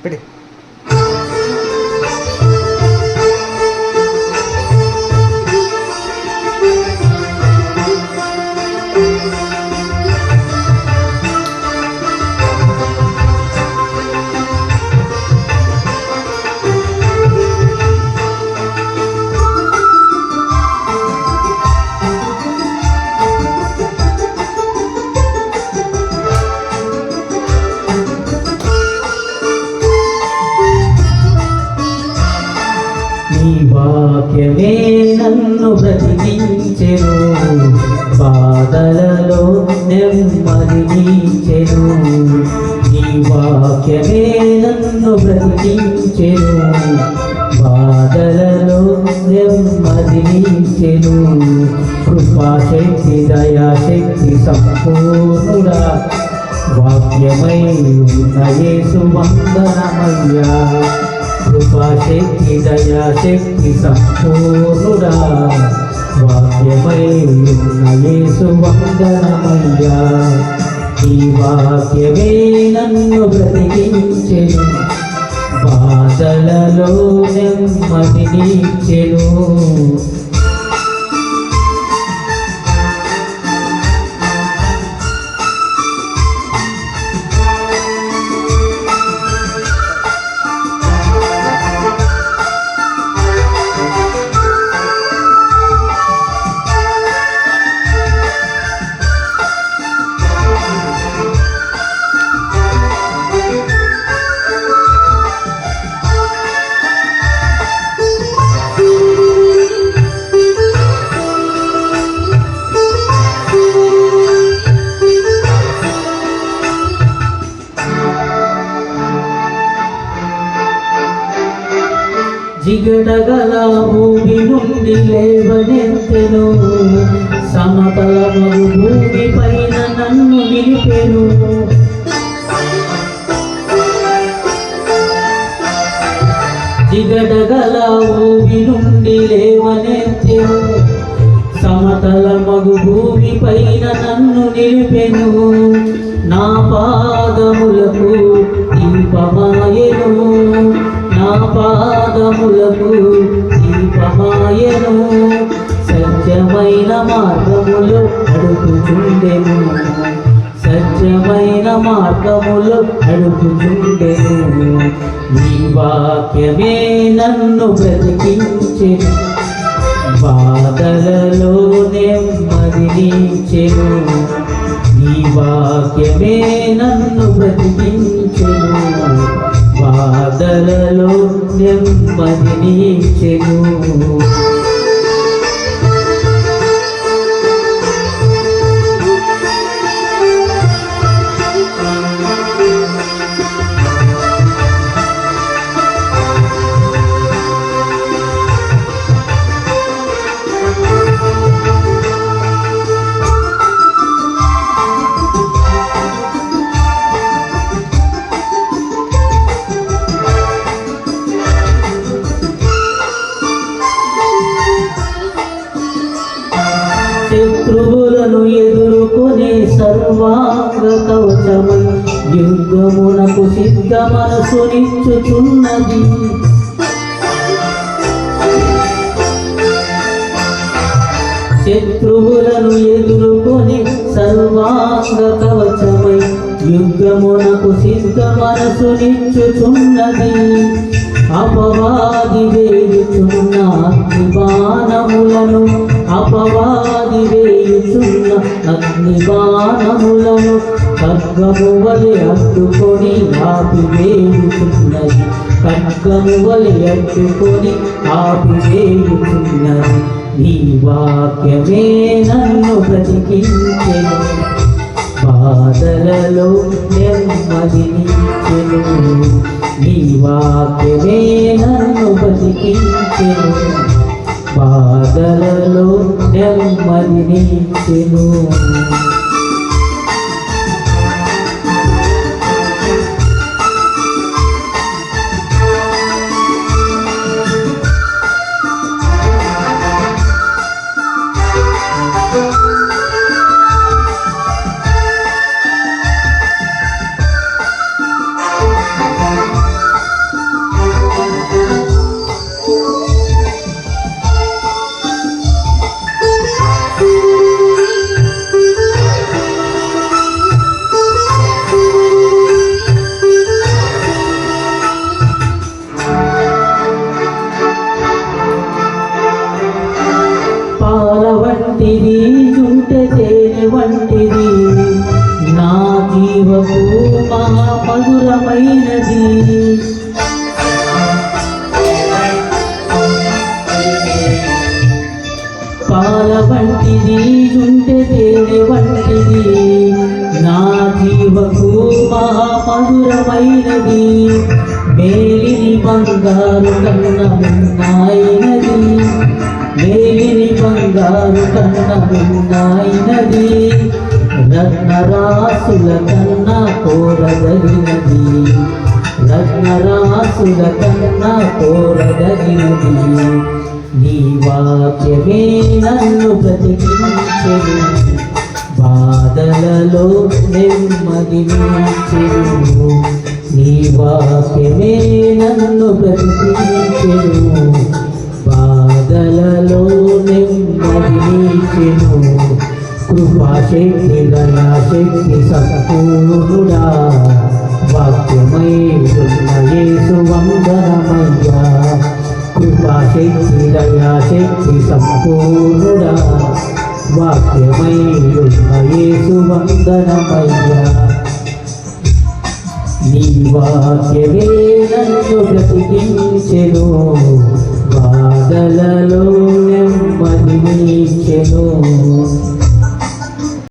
不对，బ్రతికించెను బాధలలో నెమ్మదించెను నీ వాక్యమే నన్ను బ్రతికించెను. బాధలలో నెమ్మదించెను కృపాశక్తి దయాశక్తి సంపూర్ణుడా. వాక్యమై ఉన్నయే యేసు కృపాశక్తి దయాశక్తి సంపూర్ణుడా. వాక్యమై ఉన్న యేసు వందనమయ్యా ఈ వాక్యమే నన్ను బ్రతికించెను. బాధలలో నెమ్మదినిచ్చెను జిగటగల భూమి నుండి లేవనెత్తెను. సమతలము భూమి పైన నన్ను నిలిపెను. జిగటగల భూమి నుండి లేవనెత్తెను. సమతల మగు భూమి పైన నన్ను నిలిపెను. నా పాదములకు దీపమాయను. నా పాదములకు దీపమాయను సత్యమైన మార్గములు అడుగుచుండెను. సత్యమైన మార్గములు అడుగుచుండెను. నీ వాక్యమే నన్ను బ్రతికించెను. బాధలలో నెమ్మదినిచ్చెను నీ వాక్యమే నన్ను బ్రతికించెను. బాధలలో నెమ్మది నీచెను. నీ సర్వాంగ యుద్ధమునకు సిద్ధ మనసు నిచ్చుచున్నది శత్రువులను ఎదుర్కొని సర్వాంగ కవచమై యుద్ధమునకు సిద్ధ మనసు నిచ్చుచున్నది అపవాది వేయుచున్న బాణములను అగ్ని బాణములను ఖడ్గము వలె అడ్డుకొని ఆపివేయుచున్నది. ఖడ్గము వలె అడ్డుకొని ఆపివేయుచున్నది. నీ వాక్యమే నన్ను బ్రతికించెను. బాధలలో నెమ్మదినిచ్చెను నీ వాక్యమే నన్ను బతికించెను బాధలలో నెమ్మదినిచ్చెను వంటిది. నా జీవపు మహామధురమైనది పాల వంటిది ఉంటే తేనె వంటిది. నా జీవకు మహామధురమైనది మేలిని బంగారు కన్న మేలిని బంగారు కన్న మిన్నాయినది రత్నరాసుల కన్నా కోరదగినది. రత్నరాసుల కన్నా కోరదగినది. నీ వాక్యమే నన్ను బ్రతికించెను. బాధలలో నెమ్మది నీ వాక్యమే నన్ను బ్రతికించెను. శక్తి కృపాశక్తి శక్తి సంపూర్ణుడా వాక్యమై ఉన్న యేసు వందనమయ్యా కృపాశక్తి దయాశక్తి సంపూర్ణుడా వాక్యమై ఉన్న యేసు వందనమయ్యా నీ వాక్యమే నన్ను బ్రతికించెను బాధలలో నెమ్మది నీచెను